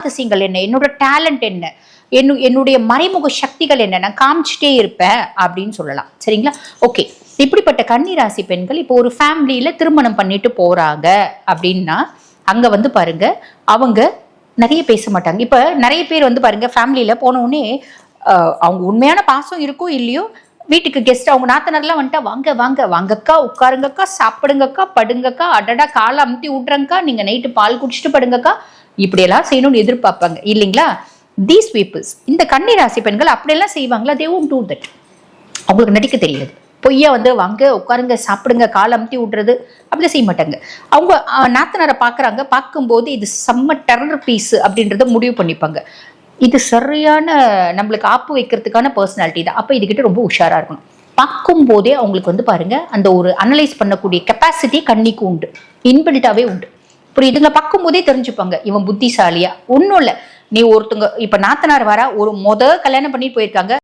குணாதிசயங்கள் என்ன? என்னோட டேலண்ட் என்ன? என்னு என்னுடைய மறைமுக சக்திகள் என்ன? நான் காமிச்சிட்டே இருப்பேன் அப்படின்னு சொல்லலாம். சரிங்களா? ஓகே இப்படிப்பட்ட கன்னிராசி பெண்கள் இப்போ ஒரு ஃபேமிலியில திருமணம் பண்ணிட்டு போறாங்க அப்படின்னா அங்க வந்து பாருங்க அவங்க நிறைய பேச மாட்டாங்க. இப்ப நிறைய பேர் வந்து பாருங்க ஃபேமிலியில போன உடனே அவங்க உண்மையான பாசம் இருக்கோ இல்லையோ வீட்டுக்கு கெஸ்ட் அவங்க நாத்தனார்லாம் வந்துட்டா வாங்க வாங்க வாங்கக்கா உட்காருங்கக்கா சாப்பிடுங்கக்கா படுங்கக்கா அடடா காலை அமுத்தி விட்றங்கக்கா நீங்கள் நைட்டு பால் குடிச்சிட்டு படுங்கக்கா இப்படியெல்லாம் செய்யணும்னு எதிர்பார்ப்பாங்க. இல்லைங்களா? தீஸ் பீப்புள்ஸ் இந்த கன்னி ராசி பெண்கள் அப்படியெல்லாம் செய்வாங்களா? தே won't தட் அவங்களுக்கு நடிக்க தெரியாது. பொய்யா வந்து வாங்க உட்காருங்க சாப்பிடுங்க கால் அமுத்தி விட்றது அப்படிலாம் செய்ய மாட்டாங்க. அவங்க நாத்தனாரை பார்க்குறாங்க பார்க்கும்போது இது செம்ம டெரர் பீஸ் அப்படின்றத முடிவு பண்ணிப்பாங்க. இது சரியான நம்மளுக்கு ஆப்பு வைக்கிறதுக்கான பர்சனாலிட்டி தான். அப்போ இதுகிட்ட ரொம்ப உஷாராக இருக்கணும். பார்க்கும் போதே அவங்களுக்கு வந்து பாருங்க அந்த ஒரு அனலைஸ் பண்ணக்கூடிய கெப்பாசிட்டி கண்ணிக்கு உண்டு. இன்பில்ட்டாவே உண்டு. புரியுதுங்களா பார்க்கும் போதே தெரிஞ்சுப்பாங்க. இவன் புத்திசாலியா? ஒன்றும் இல்லை. நீ ஒருத்தங்க இப்ப நாத்தனார் வரா ஒரு முத கல்யாணம் பண்ணிட்டு போயிருக்காங்க.